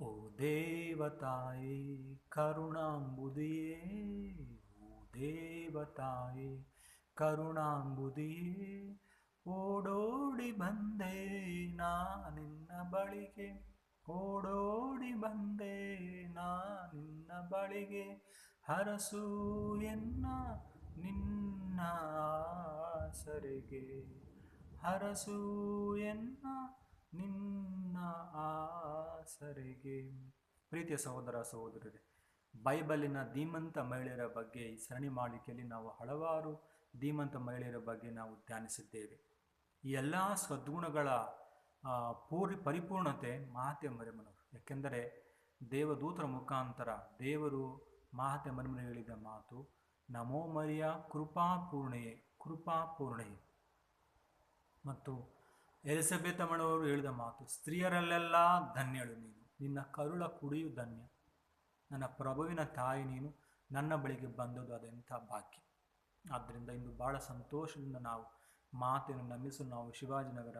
ಓ ದೇವತಾಯಿ, ಕರುಣಾಂಬುದಿಯೇ, ಓ ದೇವತಾಯಿ, ಕರುಣಾಂಬುದಿಯೇ, ಓಡೋಡಿ ಬಂದೆ ನಾ ನಿನ್ನ ಬಳಿಗೆ, ಓಡೋಡಿ ಬಂದೆ ನಾ ನಿನ್ನ ಬಳಿಗೆ, ಹರಸು ಎನ್ನ ನಿನ್ನ ಆಸರೆಗೆ, ಹರಸು ಎನ್ನ ನಿನ್ನ ಆಸರೆಗೆ. ಪ್ರೀತಿಯ ಸಹೋದರ ಸಹೋದರರೇ ಬೈಬಲಿನ ಧೀಮಂತ ಮಹಿಳೆಯರ ಬಗ್ಗೆ ಈ ಸರಣಿ ಮಾಲಿಕೆಯಲ್ಲಿ ನಾವು ಹಲವಾರು ಧೀಮಂತ ಮಹಿಳೆಯರ ಬಗ್ಗೆ ನಾವು ಧ್ಯಾನಿಸಿದ್ದೇವೆ. ಈ ಎಲ್ಲ ಸದ್ಗುಣಗಳ ಪೂರಿ ಪೂರ್ಣ ಪರಿಪೂರ್ಣತೆ ಮಾತೆ ಮರಿಮನವರು ಯಾಕೆಂದರೆ ದೇವದೂತರ ಮುಖಾಂತರ ದೇವರು ಮಾತೆ ಮರಿಮನ ಹೇಳಿದ ಮಾತು, ನಮೋ ಮರಿಯ ಕೃಪಾಪೂರ್ಣೆಯೇ ಕೃಪಾಪೂರ್ಣೆಯೇ ಮತ್ತು ಎಲಿಸಬೆತ್ ಅಮ್ಮನವರು ಹೇಳಿದ ಮಾತು, ಸ್ತ್ರೀಯರಲ್ಲೆಲ್ಲ ಧನ್ಯಳು ನೀನು. ನಿನ್ನ ಕರುಳ ಕುಡಿಯು ಧನ್ಯ. ನನ್ನ ಪ್ರಭುವಿನ ತಾಯಿ ನೀನು. ನನ್ನ ಬಳಿಗೆ ಬಂದದ್ದು ಅದೆಂಥ ಭಾಗ್ಯ. ಆದ್ದರಿಂದ ಇಂದು ಭಾಳ ಸಂತೋಷದಿಂದ ನಾವು ಮಾತೆಯನ್ನು ನಂಬಿಸಲು ನಾವು ಶಿವಾಜಿನಗರ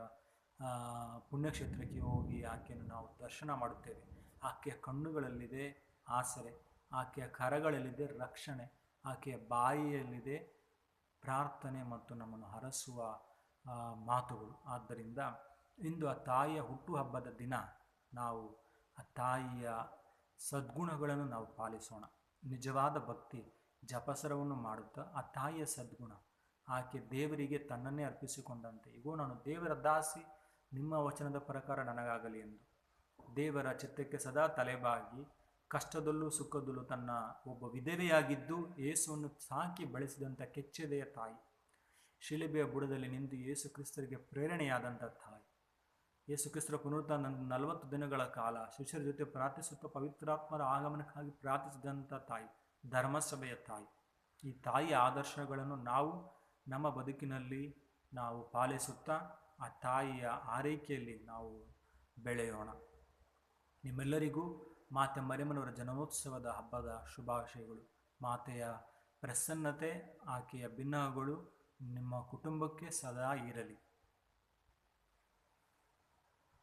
ಪುಣ್ಯಕ್ಷೇತ್ರಕ್ಕೆ ಹೋಗಿ ಆಕೆಯನ್ನು ನಾವು ದರ್ಶನ ಮಾಡುತ್ತೇವೆ. ಆಕೆಯ ಕಣ್ಣುಗಳಲ್ಲಿದೆ ಆಸರೆ, ಆಕೆಯ ಕರಗಳಲ್ಲಿದೆ ರಕ್ಷಣೆ, ಆಕೆಯ ಬಾಯಿಯಲ್ಲಿದೆ ಪ್ರಾರ್ಥನೆ ಮತ್ತು ನಮ್ಮನ್ನು ಹರಸುವ ಮಾತುಗಳು. ಆದ್ದರಿಂದ ಇಂದು ಆ ತಾಯಿಯ ಹುಟ್ಟುಹಬ್ಬದ ದಿನ ನಾವು ಆ ತಾಯಿಯ ಸದ್ಗುಣಗಳನ್ನು ನಾವು ಪಾಲಿಸೋಣ. ನಿಜವಾದ ಭಕ್ತಿ ಜಪಸರವನ್ನು ಮಾಡುತ್ತಾ ಆ ತಾಯಿಯ ಸದ್ಗುಣ, ಆಕೆ ದೇವರಿಗೆ ತನ್ನನ್ನೇ ಅರ್ಪಿಸಿಕೊಂಡಂತೆ. ಇಗೋ, ನಾನು ದೇವರ ದಾಸಿ, ನಿಮ್ಮ ವಚನದ ಪ್ರಕಾರ ನನಗಾಗಲಿ ಎಂದು. ದೇವರ ಚಿತ್ತಕ್ಕೆ ಸದಾ ತಲೆಬಾಗಿ, ಕಷ್ಟದಲ್ಲೂ ಸುಖದಲ್ಲೂ ತನ್ನ ಒಬ್ಬ ವಿಧವೆಯಾಗಿದ್ದು ಏಸುವನ್ನು ಸಾಕಿ ಬೆಳೆಸಿದಂಥ ಕೆಚ್ಚೆದೆಯ ತಾಯಿ. ಶಿಲುಬೆಯ ಬುಡದಲ್ಲಿ ನಿಂತು ಯೇಸು ಕ್ರಿಸ್ತರಿಗೆ ಪ್ರೇರಣೆಯಾದಂಥ ತಾಯಿ. ಯೇಸು ಕ್ರಿಸ್ತರ ಪುನರುತ್ಥಾನ ನಲವತ್ತು ದಿನಗಳ ಕಾಲ ಶಿಷ್ಯರ ಜೊತೆ ಪ್ರಾರ್ಥಿಸುತ್ತಾ ಪವಿತ್ರಾತ್ಮರ ಆಗಮನಕ್ಕಾಗಿ ಪ್ರಾರ್ಥಿಸಿದಂಥ ತಾಯಿ, ಧರ್ಮಸಭೆಯ ತಾಯಿ. ಈ ತಾಯಿಯ ಆದರ್ಶಗಳನ್ನು ನಾವು ನಮ್ಮ ಬದುಕಿನಲ್ಲಿ ನಾವು ಪಾಲಿಸುತ್ತಾ ಆ ತಾಯಿಯ ಆರೈಕೆಯಲ್ಲಿ ನಾವು ಬೆಳೆಯೋಣ. ನಿಮ್ಮೆಲ್ಲರಿಗೂ ಮಾತೆ ಮರಿಯಮ್ಮನವರ ಜನ್ಮೋತ್ಸವದ ಹಬ್ಬದ ಶುಭಾಶಯಗಳು. ಮಾತೆಯ ಪ್ರಸನ್ನತೆ, ಆಕೆಯ ಭಿನ್ನಗಳು ನಿಮ್ಮ ಕುಟುಂಬಕ್ಕೆ ಸದಾ ಇರಲಿ.